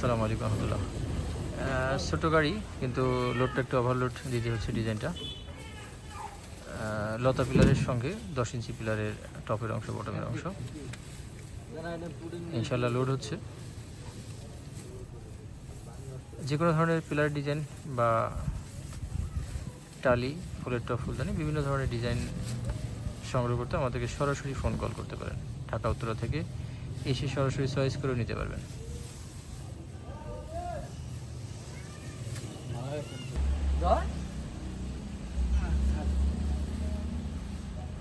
আসসালামু আলাইকুম রহমতুল্লাহ। ছোটো গাড়ি, কিন্তু লোডটা একটু ওভারলোড দিতে হচ্ছে ডিজাইনটা লতা পিলারের সঙ্গে দশ ইঞ্চি পিলারের টপের অংশ বটমের অংশ। ইনশাল্লাহ লোড হচ্ছে। যে কোনো ধরনের পিলার ডিজাইন বা টালি, ফুলের টপ, ফুলদানি, বিভিন্ন ধরনের ডিজাইন সংগ্রহ করতে আমাদেরকে সরাসরি ফোন কল করতে পারেন। ঢাকা, উত্তরা থেকে এসে সরাসরি চয়েস করে নিতে পারবেন।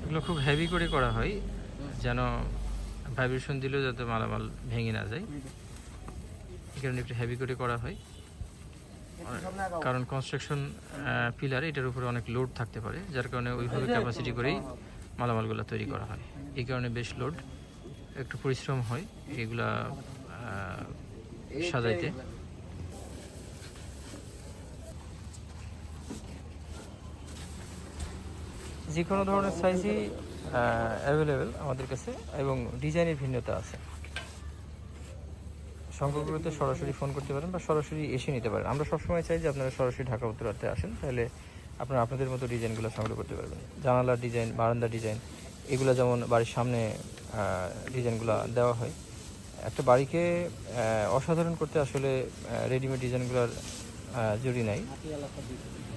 এগুলো খুব হেভি করে করা হয়, যেন ভাইব্রেশন দিলেও যাতে মালামাল ভেঙে না যায়। এই কারণে একটু হেভি করে করা হয়। কারণ কনস্ট্রাকশন পিলার এটার উপরে অনেক লোড থাকতে পারে, যার কারণে ওইভাবে ক্যাপাসিটি করেই মালামালগুলো তৈরি করা হয়। এই কারণে বেশ লোড একটু পরিশ্রম হয় এগুলা সাজাইতে। যে কোনো ধরনের সাইজই অ্যাভেলেবেল আমাদের কাছে এবং ডিজাইনের ভিন্নতা আছে। সংখ্যাগুলোতে সরাসরি ফোন করতে পারেন বা সরাসরি এসে নিতে পারেন। আমরা সবসময় চাই যে আপনারা সরাসরি ঢাকা উত্তরাতে আসেন, তাহলে আপনারা আপনাদের মতো ডিজাইনগুলো সংগ্রহ করতে পারবেন। জানালার ডিজাইন, বারান্দার ডিজাইন, এগুলো যেমন বাড়ির সামনে ডিজাইনগুলো দেওয়া হয়। একটা বাড়িকে অসাধারণ করতে আসলে রেডিমেড ডিজাইনগুলোর জুড়ি নাই।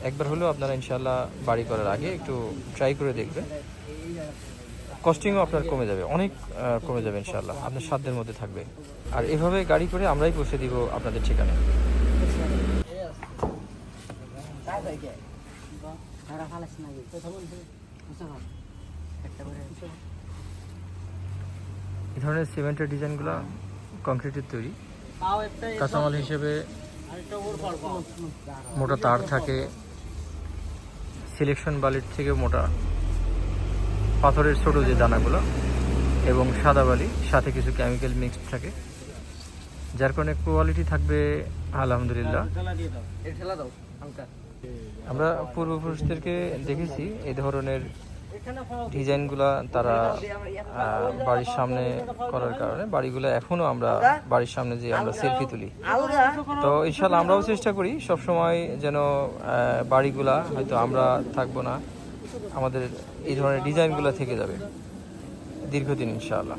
একবার হলেও আপনারা ইনশাল্লাহ বাড়ি করার আগে একটু ট্রাই করে দেখবেন। কস্টিংও আপনার কমে যাবে অনেক কমে যাবে ইনশাল্লাহ আপনার সাধ্যের মধ্যে থাকবে। আর এভাবে গাড়ি করে আমরাই পৌঁছে দিব আপনাদের ঠিকানায়। এই ধরনের সিমেন্টের ডিজাইনগুলো কংক্রিটের তৈরি। কাঁচামাল হিসেবে মোটা তার থাকে। সিলেকশন বালির থেকে মোটা। পাথরের ছোট যে দানাগুলো এবং সাদা বালি, সাথে কিছু কেমিক্যাল মিক্সড থাকে। যার কারণে কোয়ালিটি থাকবে, আলহামদুলিল্লাহ। আমরা পূর্বপুরুষদেরকে দেখেছি এই ধরনের ডিজাইনগুলা তারা বাড়ির সামনে করার কারণে বাড়িগুলো এখনও আমরা বাড়ির সামনে যে আমরা সেলফি তুলি। তো ইনশাল্লাহ আমরাও চেষ্টা করি সবসময় যেন বাড়িগুলা হয়তো আমরা থাকব না, আমাদের এই ধরনের ডিজাইনগুলো থেকে যাবে, দীর্ঘদিন ইনশাআল্লাহ।